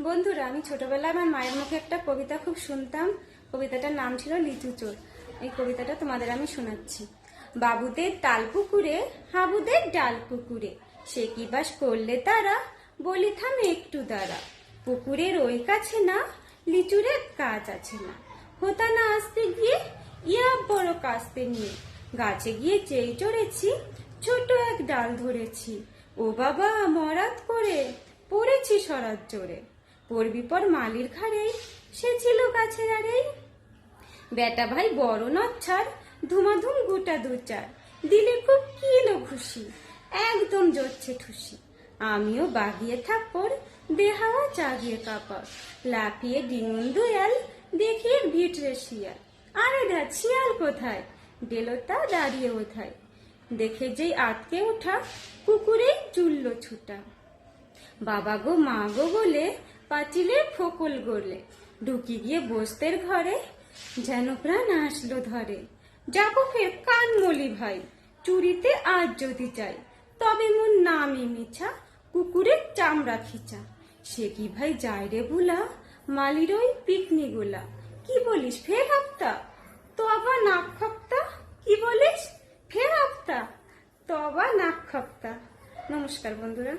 বন্ধুরা, আমি ছোটবেলায় আমার মায়ের মুখে একটা কবিতা খুব শুনতাম। কবিতাটার নাম ছিল লিচু চোর। এই কবিতাটা তোমাদের আমি শোনাচ্ছি। বাবুদের তাল পুকুরে, হাবুদের ডাল পুকুরে, সে কি বাস করলে তারা? বলি থামে একটু দাঁড়া পুকুরের ওই কাছে না লিচুরের কাজ আছে না। হোতা না আসতে গিয়ে, ইয়া বড় কাস্তে নিয়ে। গাছে গিয়ে চেয়ে চড়েছি, ছোট এক ডাল ধরেছি। ও বাবা, মরাত করে পড়েছি সরাত জোরে। পড়বি পর মালির ঘাড়েই সে ছিল গাছের আড়েই। বেটা ভাই বড় নচ্ছার, ধুমাধুম গোটা দু চার দিলে খুব কিলো খুশি একদম জচ্ছে ঠুসি। আমিও বাগিয়ে থাপ্পড় দেহাওয়া চাগিয়ে কাপড়। লাফিয়ে ডিঙুন দুয়াল, দেখিয়ে ভিটরে শিয়াল। আরে দা শিয়াল কোথায়? ডেলোটা দাঁড়িয়ে ওঠায় দেখে যেই আটকে ওঠা কুকুরে চুললো ছুটা। বাবা গো, মা গো বলে পাঁচিলে ফোকল গড়লে। ঢুকি গিয়ে বসতের ঘরে, যেন প্রাণ আসলো ধরে। যাব ফের কান মলি ভাই, চুরিতে আজ যদি চাই, তবে মোর নামই মিছা, কুকুরের চামড়া খিচা। সে কি ভাই যায় রে ভুলা মালির ওই পিকনি গোলা কি বলিস ফের হপ্তা তো আবার নাক খপ্তা কি বলিস ফের হপ্তা তো আবার নাক খপ্তা নমস্কার বন্ধুরা।